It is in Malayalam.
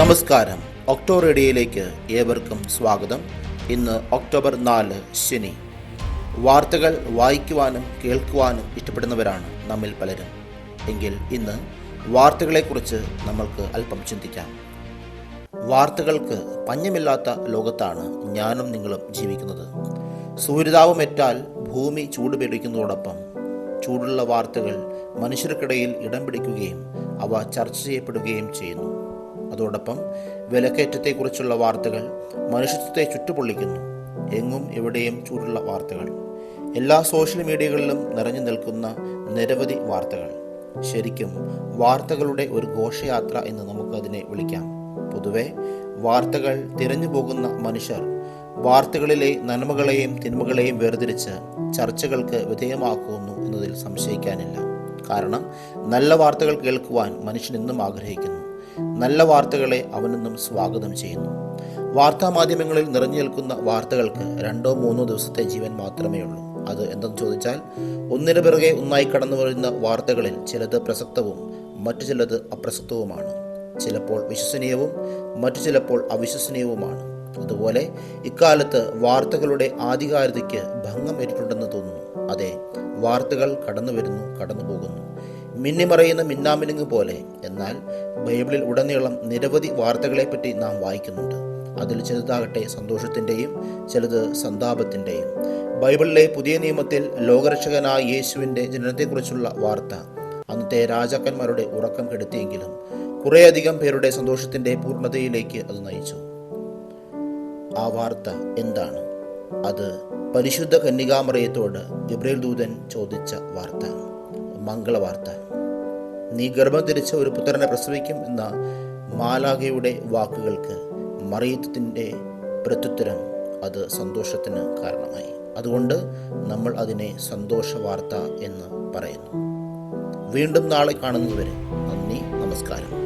നമസ്കാരം. ഒക്ടോ റേഡിയോയിലേക്ക് ഏവർക്കും സ്വാഗതം. ഇന്ന് ഒക്ടോബർ നാല് ശനി. വാർത്തകൾ വായിക്കുവാനും കേൾക്കുവാനും ഇഷ്ടപ്പെടുന്നവരാണ് നമ്മിൽ പലരും. എങ്കിൽ ഇന്ന് വാർത്തകളെക്കുറിച്ച് നമ്മൾക്ക് അല്പം ചിന്തിക്കാം. വാർത്തകൾക്ക് പഞ്ഞമില്ലാത്ത ലോകത്താണ് ഞാനും നിങ്ങളും ജീവിക്കുന്നത്. സൂര്യതാപമേറ്റാൽ ഭൂമി ചൂടുപിടിക്കുന്നതോടൊപ്പം ചൂടുള്ള വാർത്തകൾ മനുഷ്യർക്കിടയിൽ ഇടം പിടിക്കുകയും അവ ചർച്ച ചെയ്യപ്പെടുകയും ചെയ്യുന്നു. അതോടൊപ്പം വിലക്കയറ്റത്തെക്കുറിച്ചുള്ള വാർത്തകൾ മനുഷ്യത്വത്തെ ചുട്ടുപൊള്ളിക്കുന്നു എങ്ങും എവിടെയും ചൂടുള്ള വാർത്തകൾ. എല്ലാ സോഷ്യൽ മീഡിയകളിലും നിറഞ്ഞു നിൽക്കുന്ന നിരവധി വാർത്തകൾ. ശരിക്കും വാർത്തകളുടെ ഒരു ഘോഷയാത്ര എന്ന് നമുക്കതിനെ വിളിക്കാം. പൊതുവെ വാർത്തകൾ തിരഞ്ഞു പോകുന്ന മനുഷ്യർ വാർത്തകളിലെ നന്മകളെയും തിന്മകളെയും വേർതിരിച്ച് ചർച്ചകൾക്ക് വിധേയമാക്കുന്നു എന്നതിൽ സംശയിക്കാനില്ല. കാരണം നല്ല വാർത്തകൾ കേൾക്കുവാൻ മനുഷ്യൻ ആഗ്രഹിക്കുന്നു. നല്ല വാർത്തകളെ അവനെന്നും സ്വാഗതം ചെയ്യുന്നു. വാർത്താ മാധ്യമങ്ങളിൽ നിറഞ്ഞു നിൽക്കുന്ന വാർത്തകൾക്ക് രണ്ടോ മൂന്നോ ദിവസത്തെ ജീവൻ മാത്രമേ ഉള്ളൂ. അത് എന്തെന്ന് ചോദിച്ചാൽ ഒന്നിനു പിറകെ ഒന്നായി കടന്നു വരുന്ന വാർത്തകളിൽ ചിലത് പ്രസക്തവും മറ്റു ചിലത് അപ്രസക്തവുമാണ്. ചിലപ്പോൾ വിശ്വസനീയവും മറ്റു ചിലപ്പോൾ അവിശ്വസനീയവുമാണ്. അതുപോലെ ഇക്കാലത്ത് വാർത്തകളുടെ ആധികാരികതയ്ക്ക് ഭംഗം ഏറ്റിട്ടുണ്ടെന്ന് തോന്നുന്നു. അതെ വാർത്തകൾ കടന്നു വരുന്നു കടന്നു പോകുന്നു മിന്നിമറയുന്ന മിന്നാമിനുങ്ങ് പോലെ. എന്നാൽ ബൈബിളിൽ ഉടനീളം നിരവധി വാർത്തകളെപ്പറ്റി നാം വായിക്കുന്നുണ്ട്. അതിൽ ചിലതാകട്ടെ സന്തോഷത്തിന്റെയും ചിലത് സന്താപത്തിന്റെയും ബൈബിളിലെ പുതിയ നിയമത്തിൽ ലോകരക്ഷകനായ യേശുവിന്റെ ജനനത്തെക്കുറിച്ചുള്ള വാർത്ത. അന്നത്തെ രാജാക്കന്മാരുടെ ഉറക്കം കെടുത്തിയെങ്കിലും കുറേയധികം പേരുടെ സന്തോഷത്തിന്റെ പൂർണതയിലേക്ക് അത് നയിച്ചു. ആ വാർത്ത എന്താണ്? അത് പരിശുദ്ധ കന്യകാമറയത്തോട് ഗബ്രേൽ ദൂതൻ ചോദിച്ച വാർത്ത. മംഗളവാർത്ത. നീ ഗർഭം ധരിച്ച ഒരു പുത്രനെ പ്രസവിക്കും എന്ന മാലാഖയുടെ വാക്കുകൾക്ക് മറിയത്തിന്റെ പ്രത്യുത്തരം അത് സന്തോഷത്തിന് കാരണമായി. അതുകൊണ്ട് നമ്മൾ അതിനെ സന്തോഷ വാർത്ത എന്ന് പറയുന്നു. വീണ്ടും നാളെ കാണുന്നതുവരെ നന്ദി നമസ്കാരം.